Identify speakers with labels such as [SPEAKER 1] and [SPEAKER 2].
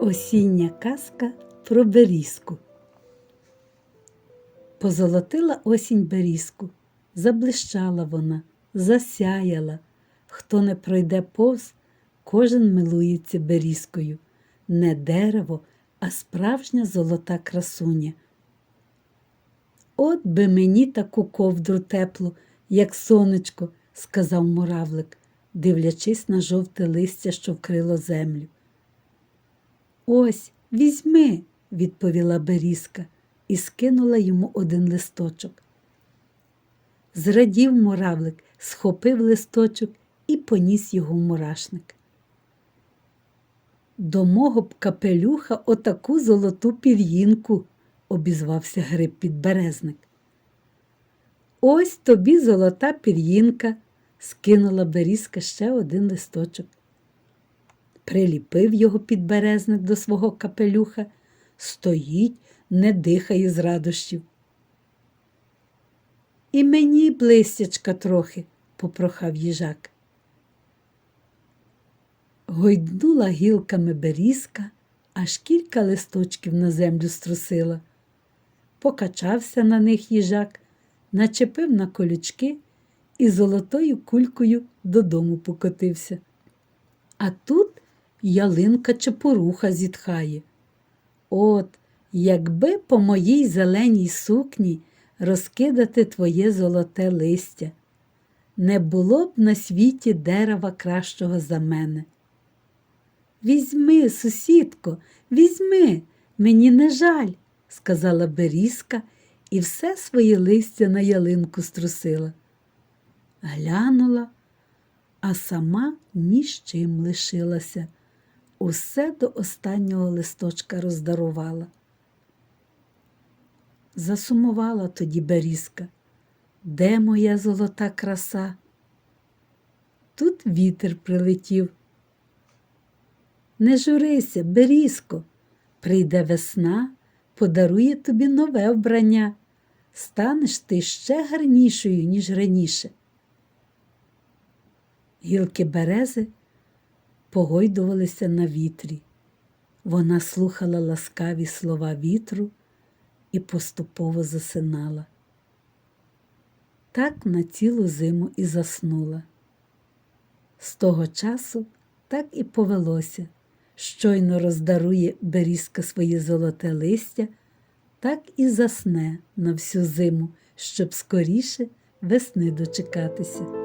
[SPEAKER 1] Осіння казка про берізку. Позолотила осінь берізку, заблищала вона, засяяла. Хто не пройде повз, кожен милується берізкою. Не дерево, а справжня золота красуня. От би мені таку ковдру теплу, як сонечко, сказав муравлик, дивлячись на жовте листя, що вкрило землю. Ось, візьми, відповіла Берізка і скинула йому один листочок. Зрадів муравлик, схопив листочок і поніс його в мурашник. До мого б капелюха отаку золоту пір'їнку, обізвався гриб підберезник. Ось тобі золота пір'їнка, скинула Берізка ще один листочок приліпив його підберезник до свого капелюха, стоїть, не дихає з радощів. І мені блистячка трохи, попрохав їжак. Гойднула гілками берізка, аж кілька листочків на землю струсила. Покачався на них їжак, начепив на колючки і золотою кулькою додому покотився. А тут ялинка чепуруха зітхає. От, якби по моїй зеленій сукні розкидати твоє золоте листя, не було б на світі дерева кращого за мене. Візьми, сусідко, візьми, мені не жаль, сказала Берізка і все своє листя на ялинку струсила. Глянула, а сама ні з чим лишилася усе до останнього листочка роздарувала. Засумувала тоді Берізка. Де моя золота краса? Тут вітер прилетів. Не журися, Берізко, прийде весна, подарує тобі нове вбрання. Станеш ти ще гарнішою, ніж раніше. Гілки берези погойдувалися на вітрі. Вона слухала ласкаві слова вітру і поступово засинала. Так на цілу зиму і заснула. З того часу так і повелося, щойно роздарує берізка своє золоте листя, так і засне на всю зиму, щоб скоріше весни дочекатися.